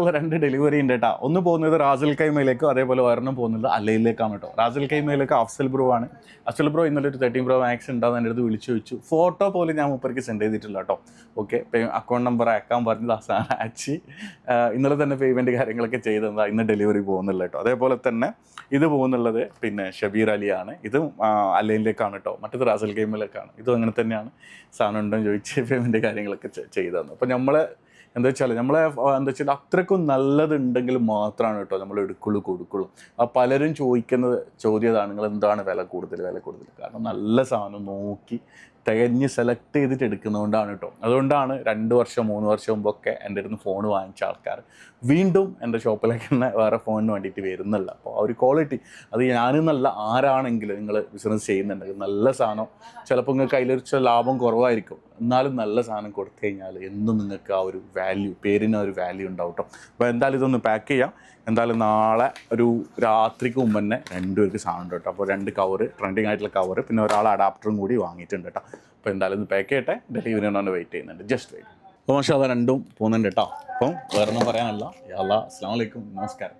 ഉള്ള രണ്ട് ഡെലിവറി ഉണ്ട് കേട്ടോ ഒന്ന് പോകുന്നത് റാസിൽ കൈമയിലേക്കും അതേപോലെ ഒരെണ്ണം പോകുന്നത് അല്ലയിലേക്കാണ് കേട്ടോ റാസിൽ കൈമയിലേക്ക് അഫ്സൽ ബ്രോ ആണ്. അഫ്സൽ ബ്രോ ഇന്നലെ ഒരു തേർട്ടീൻ പ്രോ മാക്സ് ഉണ്ടാവും എന്റെ അടുത്ത് വിളിച്ചു ചോദിച്ചു. ഫോട്ടോ പോലും ഞാൻ മൂപ്പർക്ക് സെൻഡ് ചെയ്തിട്ടില്ല കേട്ടോ ഓക്കെ അക്കൗണ്ട് നമ്പർ അയക്കാൻ പറഞ്ഞത് അച്ചി. ഇന്നലെ തന്നെ പേയ്മെന്റ് കാര്യങ്ങളൊക്കെ ചെയ്തതാണ് ഇന്ന് ഡെലിവറി പോകുന്നില്ല കേട്ടോ അതേപോലെ തന്നെ ഇത് പോകുന്നുള്ളത് പിന്നെ ഷബീർ അലിയാണ്. ഇതും അല്ലയിലേക്കാണ് കേട്ടോ മറ്റേത് റാസൽ ഗെയിമിലേക്കാണ് ഇതും അങ്ങനെ തന്നെയാണ് സാധനം ഉണ്ടോ ചോദിച്ച് പേയ്മെന്റ് കാര്യങ്ങളൊക്കെ ചെയ്തതെന്ന്. ചെയ്തു തന്നു അപ്പോൾ നമ്മൾ എന്താ വെച്ചാൽ നമ്മളെ എന്താ വെച്ചാൽ അത്രക്കും നല്ലതുണ്ടെങ്കിൽ മാത്രമാണ് കേട്ടോ നമ്മൾ എടുക്കുള്ളൂ കൊടുക്കുള്ളൂ. ആ പലരും ചോദിക്കുന്ന ചോദ്യതാണ് നിങ്ങൾ എന്താണ് വില കൂടുതൽ വില കൂടുതൽ കാരണം നല്ല സാധനം നോക്കി തികഞ്ഞ് സെലക്ട് ചെയ്തിട്ട് എടുക്കുന്നതുകൊണ്ടാണ് കേട്ടോ അതുകൊണ്ടാണ് രണ്ട് വർഷം മൂന്ന് വർഷം മുമ്പൊക്കെ എന്റെ അടുത്ത് ഫോൺ വാങ്ങിച്ച ആൾക്കാർ വീണ്ടും എന്റെ ഷോപ്പിലേക്ക് തന്നെ വേറെ ഫോണിന് വേണ്ടിയിട്ട് വരുന്നില്ല അപ്പോൾ ആ ഒരു ക്വാളിറ്റി അത് ഞാനെന്നല്ല ആരാണെങ്കിലും നിങ്ങൾ ബിസിനസ് ചെയ്യുന്നുണ്ടെങ്കിൽ നല്ല സാധനം ചിലപ്പോൾ നിങ്ങൾക്ക് അതിലൊരു ലാഭം കുറവായിരിക്കും. എന്നാലും നല്ല സാധനം കൊടുത്തു കഴിഞ്ഞാൽ എന്നും നിങ്ങൾക്ക് ആ ഒരു വാല്യൂ പേരിന് ഒരു വാല്യൂ ഉണ്ടാവും കേട്ടോ അപ്പോൾ എന്തായാലും ഇതൊന്ന് പാക്ക് ചെയ്യാം. എന്തായാലും നാളെ ഒരു രാത്രിക്ക് മുമ്പ് തന്നെ രണ്ടുപേർക്ക് സാധനം കേട്ടോ. അപ്പോൾ രണ്ട് കവറ് ട്രെൻഡിങ് ആയിട്ടുള്ള കവറ് പിന്നെ ഒരാൾ അഡാപ്റ്ററും കൂടി വാങ്ങിയിട്ടുണ്ട് കേട്ടോ. അപ്പോൾ എന്തായാലും ഒന്ന് പാക്ക് ചെയ്യട്ടെ. ഡെലിവറി ഒന്ന് വെയിറ്റ് ചെയ്യുന്നുണ്ട് ജസ്റ്റ് വെയിറ്റ് അപ്പോൾ പക്ഷേ അത് രണ്ടും പോകുന്നുണ്ട് കേട്ടോ. അപ്പം വേറെ ഒന്നും പറയാനല്ല അല്ല അസ്സാം വലൈക്കും നമസ്കാരം.